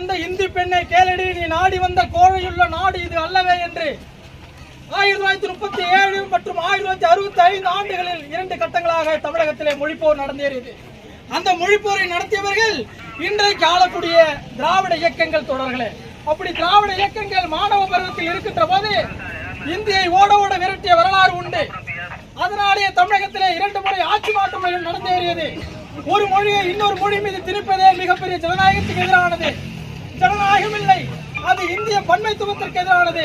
வந்த இந்தி பெண்ணை கேளடி நீ நாடி வந்த கோழையுள்ள நாடு இது அல்லவே என்று ஆயிரத்தி தொள்ளாயிரத்தி முப்பத்தி ஏழு மற்றும் ஆயிரத்தி தொள்ளாயிரத்தி அறுபத்தி ஐந்து ஆண்டுகளில் இரண்டு கட்டங்களாக தமிழகத்திலே மொழிப்போர் நடந்தேறியது. அந்த மொழிப்போரை நடத்தியவர்கள் இன்றைக்கு ஆளக்கூடிய திராவிட இயக்கங்கள் தொடர்களே அப்படி திராவிட இயக்கங்கள் மாணவ பருவத்தில் இருக்கின்ற போது இந்தியை ஓட ஓட விரட்டிய வரலாறு உண்டு. அதனாலேயே தமிழகத்திலே இரண்டு முறை ஆட்சி மாற்றங்கள் நடந்தேறியது. ஒரு மொழியை இன்னொரு மொழி மீது திணிப்பதே மிகப்பெரிய ஜனநாயகத்துக்கு எதிரானது. ஜனநாயகம் இல்லை அது இந்திய பன்மைத்துவத்திற்கு எதிரானது.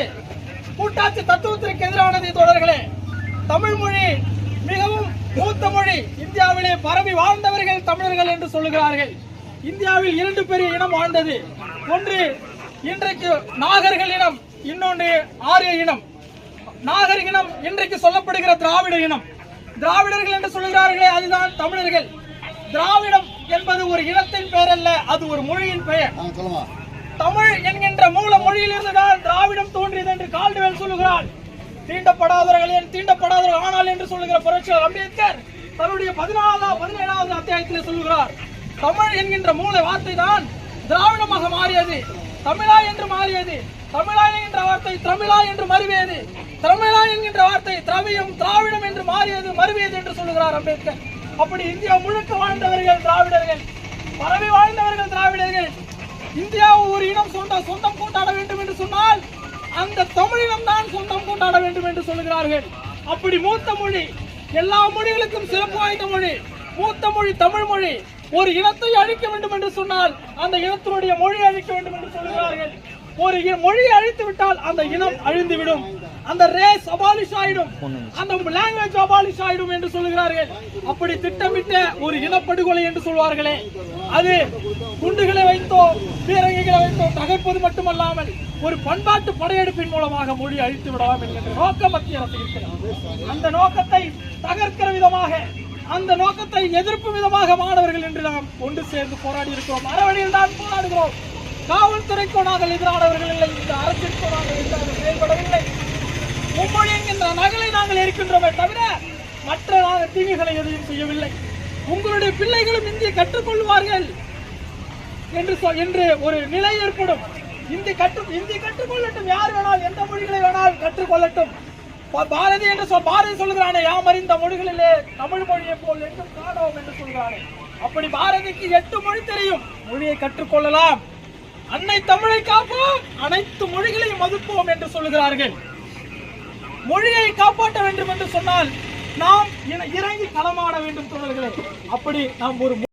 கூட்டாட்சி தத்துவத்திற்கு எதிரானது தோழர்களே. தமிழ் மொழி மிகவும் மூத்த மொழி. இந்தியாவிலே பரவி வாழ்ந்தவர்கள் தமிழர்கள் என்று சொல்லுகிறார்கள். இந்தியாவில் இரண்டு பெரிய இனம் வாழ்ந்தது ஒன்று இன்றைக்கு நாகர்கள் இனம் இன்னொன்று ஆரிய இனம். நாகர் இனம் இன்றைக்கு சொல்லப்படுகிற திராவிட இனம். திராவிடர்கள் என்று சொல்கிறார்களே அதுதான் தமிழர்கள். திராவிடம் என்பது ஒரு இனத்தின் பெயர் அல்ல அது ஒரு மொழியின் பெயர். தமிழ் என்கின்ற மூல மொழியிலிருந்து தான் திராவிடம் தோன்றியது என்று கால்டுவேல் சொல்லுகிறார் தீண்டப்படாதவர்கள் ஏன் தீண்டப்படாதவர்கள் ஆனால் என்று சொல்லுகிற புரட்சியாளர் அம்பேத்கர் தன்னுடைய பதினாலாவது பதினேழாவது அத்தியாயத்தில் சொல்லுகிறார். தமிழ் என்கின்ற மூல வார்த்தை தான் திராவிடமாக மாறியது. தமிழா என்று மாறியது. தமிழா என்கின்ற வார்த்தை தமிழா என்று மறுவியது. தமிழா என்கின்ற வார்த்தை திராவியம் திராவிடம் என்று மாறியது மறுவியது என்று சொல்லுகிறார் அம்பேத்கர். அப்படி இந்தியா முழுக்க வாழ்ந்தவர்கள் திராவிடர்கள். பரவி வாழ்ந்தவர்கள் திராவிடர்கள். இந்தியா ஒரு இனம் சொந்த சொந்தம் கொண்டாட வேண்டும் என்று சொன்னால் அந்த தமிழினம் தான் சொந்தம் கொண்டாட வேண்டும் என்று சொல்கிறார்கள் அப்படி மூத்த மொழி எல்லா மொழிகளுக்கும் சிறப்பு வாய்ந்த மொழி மூத்த மொழி தமிழ் மொழி ஒரு இனத்தை அழிக்க வேண்டும் என்று சொன்னால் அந்த இனத்தினுடைய மொழி அழிக்க வேண்டும் என்று சொல்கிறார்கள் ஒரு மொழியை அழித்து விட்டால் அந்த இனம் அழிந்துவிடும். அந்த ரேஸ் அபாலிஷ் ஆயிடும். அந்த லாங்குவேஜ் அபாலிஷ் ஆயிடும் என்று சொல்லுகிறார்கள். அப்படி திட்டமிட்ட ஒரு இனப்படுகொலை என்று சொல்வார்களே. அது குண்டுகளை வைத்தோ பீரங்கிகளை வைத்தோ தகர்ப்பது மட்டுமல்லாமல் ஒரு பண்பாட்டு படையெடுப்பின் மூலமாக மொழி அழித்து விடலாம் என்கின்ற நோக்கம் மத்திய அரசு இருக்கிறது. அந்த நோக்கத்தை தகர்க்கிற விதமாக அந்த நோக்கத்தை எதிர்ப்பு விதமாக மாணவர்கள் என்று நாம் ஒன்று சேர்ந்து போராடி இருக்கிறோம். அறவழியில் தான் போராடுகிறோம். காவல்துறைக்கோ நாங்கள் எதிரானவர்கள் இல்லை இந்த அரசிற்கோ நாங்கள் எதிராக செயல்படவில்லை. மும்மொழி என்கின்ற நகலை நாங்கள் இருக்கின்றோமே தவிர மற்ற நாங்கள் தீங்குகளை எதையும் செய்யவில்லை. உங்களுடைய பிள்ளைகளும் இந்தியை கற்றுக்கொள்வார்கள் என்று என்று ஒரு நிலை ஏற்படும். இந்தி கற்று இந்தி கற்றுக்கொள்ளட்டும். யார் வேணால் எந்த மொழிகளை வேணால் கற்றுக்கொள்ளட்டும். பாரதி என்று சொல் பாரதி சொல்கிறானே யாம் அறிந்த மொழிகளிலே தமிழ் மொழியை போல் என்றும் காணோம் என்று சொல்கிறானே. அப்படி பாரதிக்கு எட்டு மொழி தெரியும். மொழியை கற்றுக்கொள்ளலாம். அன்னை தமிழை காப்போம். அனைத்து மொழிகளையும் மதிப்போம் என்று சொல்லுகிறார்கள். மொழியை காப்பாற்ற வேண்டும் என்று சொன்னால் நாம் இன- இறங்கி களமாட வேண்டும் தோழர்களே. அப்படி நாம் ஒரு